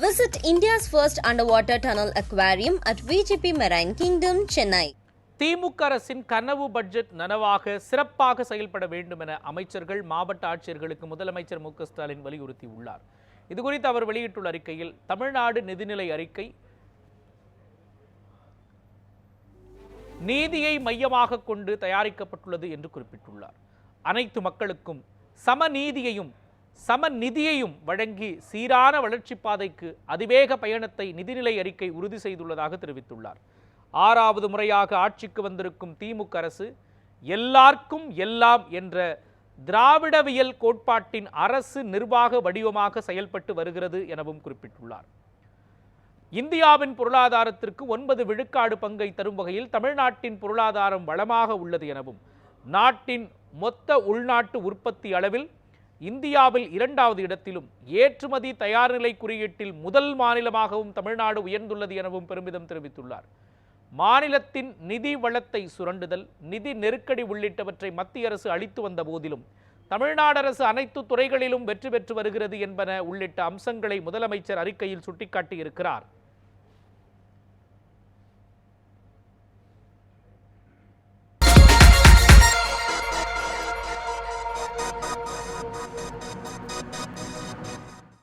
Visit India's first underwater tunnel aquarium at VGP Marine Kingdom, Chennai. திமுக அரசின் கனவு budget நனவாக சிறப்பாக செயல்பட வேண்டும் என அமைச்சர்கள் மாவட்ட ஆட்சியர்களுக்கு முதலமைச்சர் மு க ஸ்டாலின் வலியுறுத்தியுள்ளார் இதுகுறித்து அவர் வெளியிட்டுள்ள அறிக்கையில் தமிழ்நாடு நிதிநிலை அறிக்கை நீதியை மையமாக கொண்டு தயாரிக்கப்பட்டுள்ளது என்று குறிப்பிட்டுள்ளார் அனைத்து மக்களுக்கும் சமநீதியையும் சம நிதியையும் வழங்கி சீரான வளர்ச்சிப் பாதைக்கு அதிவேக பயணத்தை நிதிநிலை அறிக்கை உறுதி செய்துள்ளதாக தெரிவித்துள்ளார். ஆறாவது முறையாக ஆட்சிக்கு வந்திருக்கும் திமுக அரசு எல்லார்க்கும் எல்லாம் என்ற திராவிடவியல் கோட்பாட்டின் அரசு நிர்வாக வடிவமாக செயல்பட்டு வருகிறது எனவும் குறிப்பிட்டுள்ளார். இந்தியாவின் பொருளாதாரத்திற்கு ஒன்பது விழுக்காடு பங்கை தரும் வகையில் தமிழ்நாட்டின் பொருளாதாரம் வளமாக உள்ளது எனவும் நாட்டின் மொத்த உள்நாட்டு உற்பத்தி அளவில் இந்தியாவில் இரண்டாவது இடத்திலும் ஏற்றுமதி தயார்நிலை குறியீட்டில் முதல் மாநிலமாகவும் தமிழ்நாடு உயர்ந்துள்ளது எனவும் பெருமிதம் தெரிவித்துள்ளார். மாநிலத்தின் நிதி வளத்தை சுரண்டுதல் நிதி நெருக்கடி உள்ளிட்டவற்றை மத்திய அரசு அளித்து வந்த போதிலும் தமிழ்நாடு அரசு அனைத்து துறைகளிலும் வெற்றி பெற்று வருகிறது என்பன உள்ளிட்ட அம்சங்களை முதலமைச்சர் அறிக்கையில் சுட்டிக்காட்டியிருக்கிறார்.